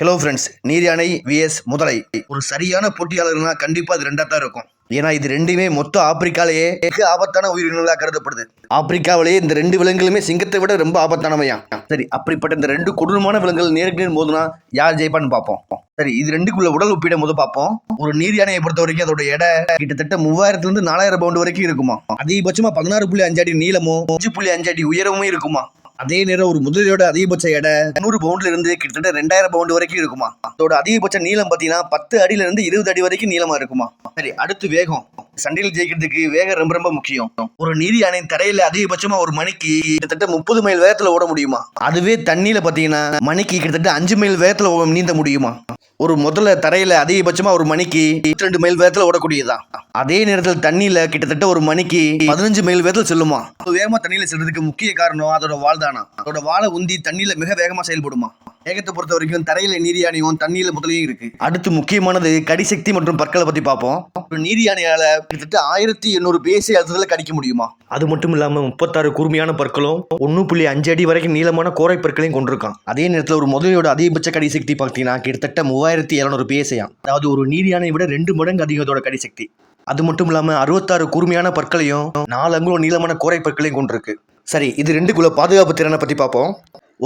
Hello friends நீர் யானை vs முதலை. ஒரு சரியான போட்டியாளர்னா கண்டிப்பா அது ரெண்டா தான் இருக்கும். ஏன்னா இது ரெண்டுமே மொத்த ஆப்பிரிக்காலேயே மிக ஆபத்தான உயிரினங்களாக கருதப்படுது. ஆப்பிரிக்காவிலேயே இந்த ரெண்டு விலங்குகளுமே சிங்கத்தை விட ரொம்ப ஆபத்தானவையா? சரி அப்படிப்பட்ட இந்த ரெண்டு கொடூரமான விலங்குகள் நேருக்கு நேர் போதுனா யார் ஜெயிப்பான்னு பார்ப்போம். சரி இது ரெண்டுக்குள்ள உடல் ஒப்பிடும் போது பார்ப்போம். ஒரு நீர் யானையை பொறுத்த வரைக்கும் அதோட எடை கிட்டத்தட்ட மூவாயிரத்துல இருந்து நாலாயிரம் பவுண்ட் வரைக்கும் இருக்குமா? அதிகபட்சமா பதினாறு புள்ளி அஞ்சு அடி நீளமும் அஞ்சு புள்ளி அஞ்சு அடி உயரமும் இருக்குமா? அதே நேரம் ஒரு முதலியோட அதிகபட்ச எடை நூறு பவுண்ட்ல இருந்து கிட்டத்தட்ட ரெண்டாயிரம் பவுண்ட் வரைக்கும் இருக்குமா? அதோட அதிகபட்ச நீளம் பார்த்தீங்கன்னா பத்து அடியில இருந்து இருபது அடி வரைக்கும் நீளமா இருக்குமா? சரி அடுத்து வேகம். சண்டையில் ஜெயிக்கிறதுக்கு வேகம் ரொம்ப ரொம்ப முக்கியம். ஒரு நீதி அணை தரையில அதிகபட்சமா ஒரு மணிக்கு கிட்டத்தட்ட முப்பது மைல் வேகத்துல ஓட முடியுமா? அதுவே தண்ணியில பாத்தீங்கன்னா மணிக்கு கிட்டத்தட்ட அஞ்சு மைல் வேகத்துல நீந்த முடியுமா? ஒரு முதல்ல தரையில அதிகபட்சமா ஒரு மணிக்கு ரெண்டு மைல் வேகத்தில் ஓடக்கூடியதான் அதே நேரத்தில் தண்ணியில் கிட்டத்தட்ட ஒரு மணிக்கு பதினஞ்சு மைல் வேகத்தில் செல்லுமா? வேகமாக வேகமா தண்ணியில செல்றதுக்கு முக்கிய காரணம் அதோட வால் தானா? அதோட வாழை உந்தி தண்ணியில் மிக வேகமா செயல்படுமா? வேகத்தை பொறுத்த வரைக்கும் தரையில நீர் யானையும் தண்ணியில முதலையும் இருக்கு. அடுத்து முக்கியமானது கடிசக்தி மற்றும் பற்களை பத்தி பார்ப்போம். ஒரு நீர் யானையால கிட்டத்தட்ட ஆயிரத்தி எண்ணூறு பேசி அழுத்தத்துல கடிக்க முடியுமா? அது மட்டும் இல்லாமல் முப்பத்தாறு கூர்மையான பற்களும் ஒன்று புள்ளி அஞ்சு அடி வரைக்கும் நீளமான கோரை பற்களையும் கொண்டிருக்கான். அதே நேரத்தில் ஒரு முதலையோட அதிகபட்ச கடி சக்தி பார்த்தீங்கன்னா கிட்டத்தட்ட மூவாயிரத்தி எழுநூறு பிஎஸ்ஐயாம் அதாவது ஒரு நீர் யானையை விட ரெண்டு மடங்கு அதிகம் இதோட கடி சக்தி அது மட்டும் இல்லாமல் அறுபத்தாறு கூர்மையான பற்களையும் நாலு அங்குலம் நீளமான கோரை பற்களையும் கொண்டிருக்கு. சரி இது ரெண்டுக்குள்ள பாதுகாப்பு திறனை பற்றி பார்ப்போம்.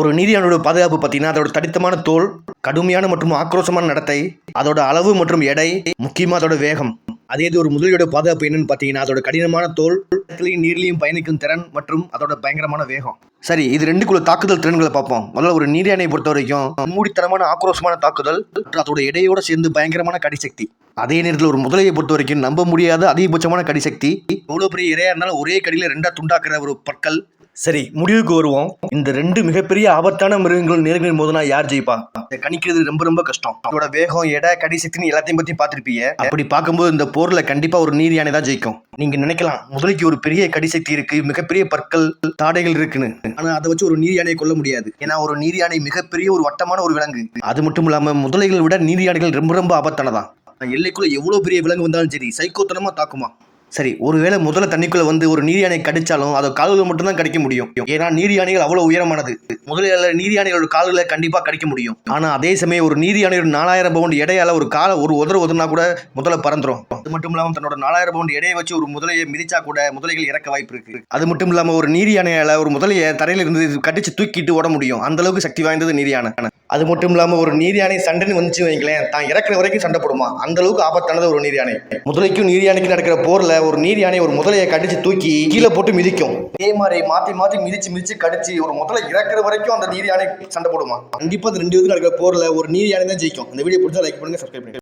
ஒரு நீதியானோட பாதுகாப்பு பார்த்தீங்கன்னா அதோட தடித்தமான தோல் கடுமையான மற்றும் ஆக்ரோஷமான நடத்தை அதோட அளவு மற்றும் எடை முக்கியமாக அதோட வேகம். அதே இது ஒரு முதலையோட பாதுகாப்பு என்னன்னு பார்த்தீங்கன்னா அதோட கடினமான தோல் நீர்லையும் பயணிக்கும் திறன் மற்றும் அதோட பயங்கரமான வேகம். சரி இது ரெண்டுக்குள்ள தாக்குதல் திறன்களை பார்ப்போம். முதல்ல ஒரு நீரியானை பொறுத்த வரைக்கும் மூடித்தனமான ஆக்ரோஷமான தாக்குதல் அதோட இடையோட சேர்ந்து பயங்கரமான கடிசக்தி. அதே நேரத்தில் ஒரு முதலையை பொறுத்த வரைக்கும் நம்ப முடியாத அதிகபட்சமான கடிசக்தி. எவ்வளோ பெரிய இறையா இருந்தாலும் ஒரே கடியில் ரெண்டா துண்டாக்குற ஒரு பற்கள் சரி முடிவுக்கு வருவோம். இந்த ரெண்டு மிகப்பெரிய ஆபத்தான மிருகங்கள் நேர்களின் போதுனா யார் ஜெயிப்பா? கணிக்கிறது ரொம்ப ரொம்ப கஷ்டம். அதோட வேகம் எடை கடிசக்தின்னு எல்லாத்தையும் பத்தி பார்த்திருப்பீங்க. அப்படி பார்க்கும்போது இந்த போர்ல கண்டிப்பா ஒரு நீர் யானை தான் ஜெயிக்கும். நீங்க நினைக்கலாம் முதலைக்கு ஒரு பெரிய கடி சக்தி இருக்கு மிகப்பெரிய பற்கள் தாடைகள் இருக்குன்னு. ஆனா அதை வச்சு ஒரு நீர் யானையை கொல்ல முடியாது. ஏன்னா ஒரு நீர் யானை மிகப்பெரிய ஒரு வட்டமான ஒரு விலங்கு. அது மட்டும் இல்லாம முதலைகளை விட நீர் யானைகள் ரொம்ப ரொம்ப ஆபத்தானதான் எல்லைக்குள்ள எவ்வளவு பெரிய விலங்கு வந்தாலும் சரி சைக்கோத்தனமா தாக்குமா? சரி ஒருவேளை முதல்ல தண்ணிக்குள்ள வந்து ஒரு நீர் யானை கடிச்சாலும் அதை கால்கள் மட்டும்தான் கடிக்க முடியும். ஏன்னா நீர் யானைகள் அவ்வளவு உயரமானது. முதல்ல நீர் யானைகளோட கால்களை கண்டிப்பா கடிக்க முடியும். ஆனா அதே சமயம் ஒரு நீர் யானையோட நாலாயிரம் பவுண்ட் இடையால ஒரு காலை ஒரு உதற உதறினா கூட முதல்ல பறந்துரும். அது மட்டும் இல்லாமல் தன்னோட நாலாயிரம் பவுண்ட் இடையை வச்சு ஒரு முதலையை மிதிச்சா கூட முதலைகள் இறக்க வாய்ப்பு இருக்கு. அது மட்டும் இல்லாம ஒரு நீர் யானையால் ஒரு முதலையை தரையில இருந்து கடிச்சு தூக்கிட்டு ஓட முடியும். அந்த அளவுக்கு சக்தி வாய்ந்தது நீர் யானை. அது மட்டும் இல்லாமல் ஒரு நீர் யானை சண்டைன்னு வந்துச்சு வைங்களேன் தான் இறக்குற வரைக்கும் சண்டை போடுமா? அந்த அளவுக்கு ஆபத்தானது ஒரு நீர் யானை முதலைக்கும் நீர்யானைக்கும் நடக்கிற போர்ல ஒரு நீர் யானை ஒரு முதலையை கடிச்சு தூக்கி கீழே போட்டு மிதிக்கும். இதே மாதிரி மாத்தி மாத்தி மிதிச்சு மிதிச்சு கடிச்சு ஒரு முதலை இறக்குற வரைக்கும் அந்த நீர் யானை சண்டை போடுமா? கண்டிப்பா அந்த ரெண்டு பேருக்கு நடக்கிற போர்ல ஒரு நீர் யானை தான் ஜெயிக்கும். இந்த வீடியோ பிடிச்சா லைக் பண்ணுங்க சப்ஸ்கிரைப் பண்ணுங்க.